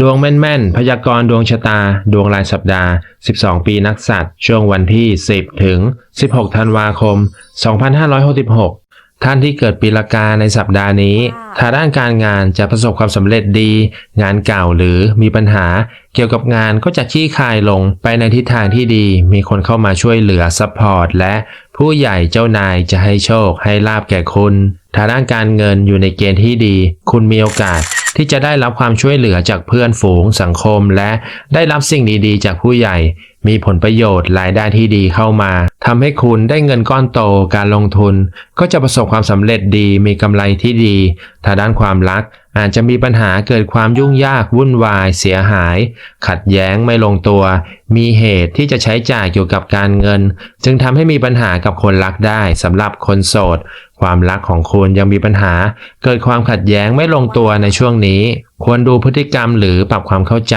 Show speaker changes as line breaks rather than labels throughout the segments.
ดวงแม่นๆ พยากรณ์ดวงชะตา ดวงรายสัปดาห์ 12 ปีนักสัตว์ ช่วงวันที่ 10 ถึง 16 ธันวาคม 2566 ท่านที่เกิดปีละกาในสัปดาห์นี้ถ้าด้านการงานจะประสบความสำเร็จดี งานเก่าหรือมีปัญหา เกี่ยวกับงานก็จะขี้คายลงไปในทิศทางที่ดี มีคนเข้ามาช่วยเหลือซัพพอร์ตและผู้ใหญ่เจ้านายจะให้โชคให้ลาบแก่คุณถ้าด้านการเงินอยู่ในเกณฑ์ที่ดี คุณมีโอกาส ที่จะได้รับความช่วยเหลือจากเพื่อนฝูงสังคม และได้รับสิ่งดีๆ จากผู้ใหญ่ มีผลประโยชน์รายได้ที่ดีเข้ามาทำให้คุณได้เงินก้อนโตการลงทุน ก็จะประสบความสำเร็จดีมีกำไรที่ดีถ้าด้านความรัก อาจจะมีปัญหาเกิดความยุ่งยากวุ่นวาย เสียหาย ขัดแย้งไม่ลงตัว มีเหตุที่จะใช้จ่ายเกี่ยวกับการเงิน จึงทำให้มีปัญหากับคนรักได้สำหรับคนโสด ความรักของคุณยังมีปัญหา เกิดความขัดแย้งไม่ลงตัวในช่วงนี้ ควรดูพฤติกรรมหรือปรับความเข้าใจ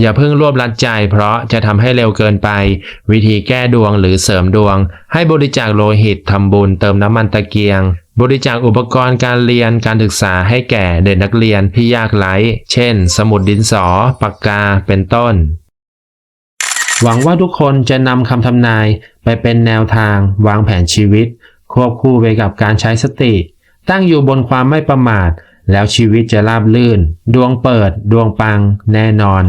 อย่าเพิ่งรวบรัดใจ เพราะจะทำให้เร็วเกินไป วิธีแก้ดวงหรือเสริมดวง ให้บริจาคโลหิตทำบุญเติมน้ำมันตะเกียง บริจาคอุปกรณ์การเรียนการศึกษาให้แก่เด็กนักเรียนที่ยากไร้เช่น สมุดดินสอ ปากกาเป็นต้น หวังว่าทุกคนจะนำคำทำนายไปเป็นแนวทาง วางแผนชีวิต ควบคู่ไปกับการใช้สติ ตั้งอยู่บนความไม่ประมาท แล้วชีวิตจะราบลื่น ดวงเปิด ดวงปัง แน่นอน